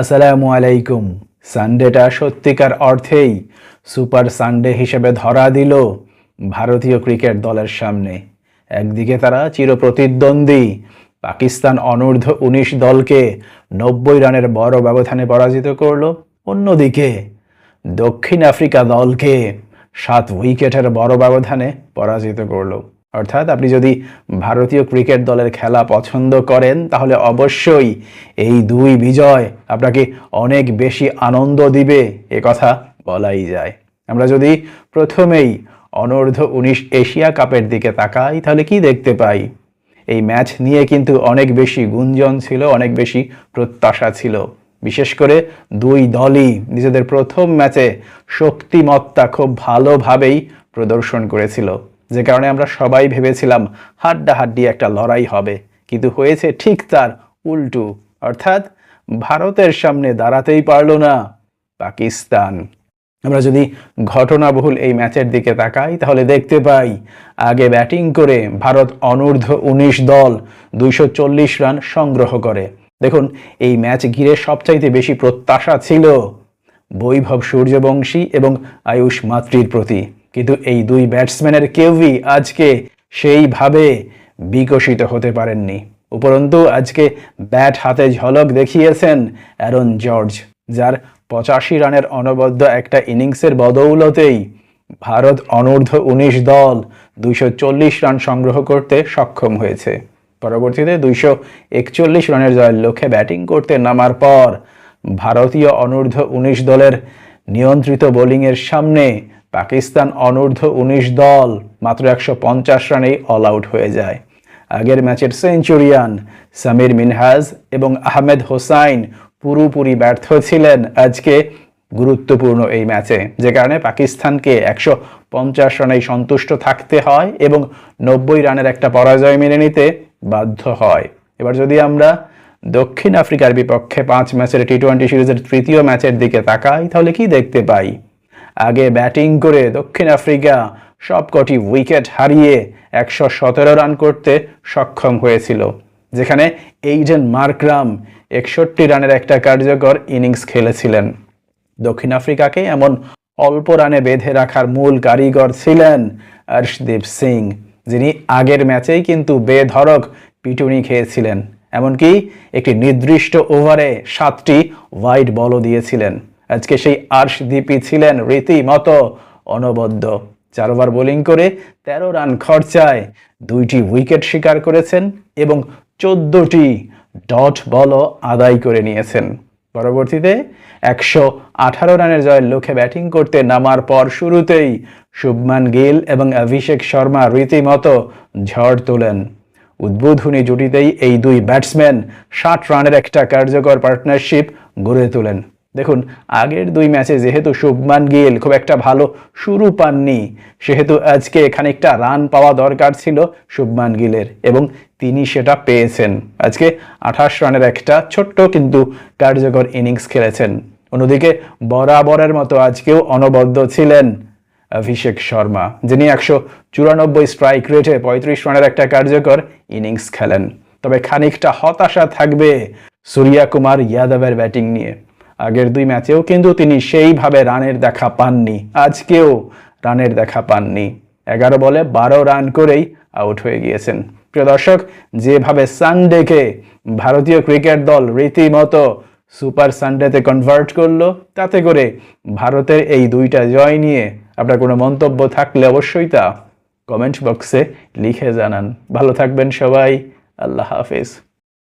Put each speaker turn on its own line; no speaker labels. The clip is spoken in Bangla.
আসসালামু আলাইকুম। সানডেটা সত্যিকার অর্থেই সুপার সানডে হিসেবে ধরা দিল ভারতীয় ক্রিকেট দলের সামনে। একদিকে তারা চিরপ্রতিদ্বন্দ্বী পাকিস্তান অনূর্ধ্ব উনিশ দলকে নব্বই রানের বড় ব্যবধানে পরাজিত করল। অন্যদিকে দক্ষিণ আফ্রিকা দলকে সাত উইকেটের বড় ব্যবধানে পরাজিত করল। অর্থাৎ আপনি যদি ভারতীয় ক্রিকেট দলের খেলা পছন্দ করেন, তাহলে অবশ্যই এই দুই বিজয় আপনাকে অনেক বেশি আনন্দ দিবে, এ কথা বলাই যায়। আমরা যদি প্রথমেই অনূর্ধ্ব উনিশ এশিয়া কাপের দিকে তাকাই, তাহলে কি দেখতে পাই? এই ম্যাচ নিয়ে কিন্তু অনেক বেশি গুঞ্জন ছিল, অনেক বেশি প্রত্যাশা ছিল। বিশেষ করে দুই দলই নিজেদের প্রথম ম্যাচে শক্তিমত্তা খুব ভালোভাবেই প্রদর্শন করেছিল। যে কারণে আমরা সবাই ভেবেছিলাম হাড্ডাহাড্ডি একটা লড়াই হবে। কিন্তু হয়েছে ঠিক তার উল্টু। অর্থাৎ ভারতের সামনে দাঁড়াতেই পারল না পাকিস্তান। আমরা যদি ঘটনাবহুল এই ম্যাচের দিকে তাকাই, তাহলে দেখতে পাই আগে ব্যাটিং করে ভারত অনূর্ধ্ব উনিশ দল দুইশো চল্লিশ রান সংগ্রহ করে। দেখুন, এই ম্যাচ ঘিরে সবচাইতে বেশি প্রত্যাশা ছিল বৈভব সূর্যবংশী এবং আয়ুষ মাতৃর প্রতি। কিন্তু এই দুই ব্যাটসম্যানের কেউই আজকে সেইভাবে বিকশিত হতে পারেননি। উপরন্তু আজকে ব্যাট হাতে ঝলক দেখিয়েছেন অ্যারন জর্জ, যার পঁচাশি রানের অনবদ্য একটা ইনিংসের বদৌলতেই ভারত অনূর্ধ্ব উনিশ দল দুইশো চল্লিশ রান সংগ্রহ করতে সক্ষম হয়েছে। পরবর্তীতে দুইশো একচল্লিশ রানের জয়ের লক্ষ্যে ব্যাটিং করতে নামার পর ভারতীয় অনূর্ধ্ব উনিশ দলের নিয়ন্ত্রিত বোলিংয়ের সামনে পাকিস্তান অনূর্ধ্ব উনিশ দল মাত্র একশো পঞ্চাশ রানেই অল আউট হয়ে যায়। আগের ম্যাচের সেঞ্চুরিয়ান সামির মিনহাজ এবং আহমেদ হোসাইন পুরোপুরি ব্যর্থ ছিলেন আজকে গুরুত্বপূর্ণ এই ম্যাচে, যে কারণে পাকিস্তানকে একশো পঞ্চাশ রানেই সন্তুষ্ট থাকতে হয় এবং নব্বই রানের একটা পরাজয় মেনে নিতে বাধ্য হয়। এবার যদি আমরা দক্ষিণ আফ্রিকার বিপক্ষে পাঁচ ম্যাচের টি টোয়েন্টি সিরিজের তৃতীয় ম্যাচের দিকে তাকাই, তাহলে কি দেখতে পাই? আগে ব্যাটিং করে দক্ষিণ আফ্রিকা সবকটি উইকেট হারিয়ে একশো সতেরো রান করতে সক্ষম হয়েছিল, যেখানে এইডেন মার্করাম একষট্টি রানের একটা কার্যকর ইনিংস খেলেছিলেন। দক্ষিণ আফ্রিকাকে এমন অল্প রানে বেঁধে রাখার মূল কারিগর ছিলেন হর্ষদীপ সিং, যিনি আগের ম্যাচেই কিন্তু বেধরক পিটুনি খেয়েছিলেন, এমনকি একটি নির্দিষ্ট ওভারে সাতটি হোয়াইট বলও দিয়েছিলেন। আজকে সেই আর্শদীপই ছিলেন রীতিমতো অনবদ্য। চার ওভার বোলিং করে ১৩ রান খরচায় দুইটি উইকেট শিকার করেছেন এবং চোদ্দটি ডট বলও আদায় করে নিয়েছেন। পরবর্তীতে একশো আঠারো রানের জয়ের লক্ষ্যে ব্যাটিং করতে নামার পর শুরুতেই শুভমান গিল এবং অভিষেক শর্মা রীতিমতো ঝড় তোলেন। উদ্বোধনী জুটিতেই এই দুই ব্যাটসম্যান ষাট রানের একটা কার্যকর পার্টনারশিপ গড়ে তোলেন। দেখুন, আগের দুই ম্যাচে যেহেতু শুভমান গিল খুব একটা ভালো শুরু পাননি, সেহেতু আজকে এখানে একটা রান পাওয়া দরকার ছিল শুভমান গিলের এবং তিনি সেটা পেয়েছেন। আজকে আঠাশ রানের একটা ছোট্ট কিন্তু কার্যকর ইনিংস খেলেছেন। অন্যদিকে বরাবরের মতো আজকেও অনবদ্য ছিলেন অভিষেক শর্মা, যিনি একশো চুরানব্বই স্ট্রাইক রেটে পঁয়ত্রিশ রানের একটা কার্যকর ইনিংস খেলেন। তবে খানিকটা হতাশা থাকবে সূর্যা কুমার ইয়াদবের ব্যাটিং নিয়ে। আগের দুই ম্যাচেও কিন্তু তিনি সেইভাবে রানের দেখা পাননি। আজকেও রানের দেখা পাননি। এগারো বলে বারো রান করেই আউট হয়ে গিয়েছেন। প্রিয় দর্শক, যেভাবে সানডেকে ভারতীয় ক্রিকেট দল রীতিমতো সুপার সানডেতে কনভার্ট করল, তাতে করে ভারতের এই দুইটা জয় নিয়ে আপনার কোনো মন্তব্য থাকলে অবশ্যই তা কমেন্ট বক্সে লিখে জানান। ভালো থাকবেন সবাই। আল্লাহ হাফেজ।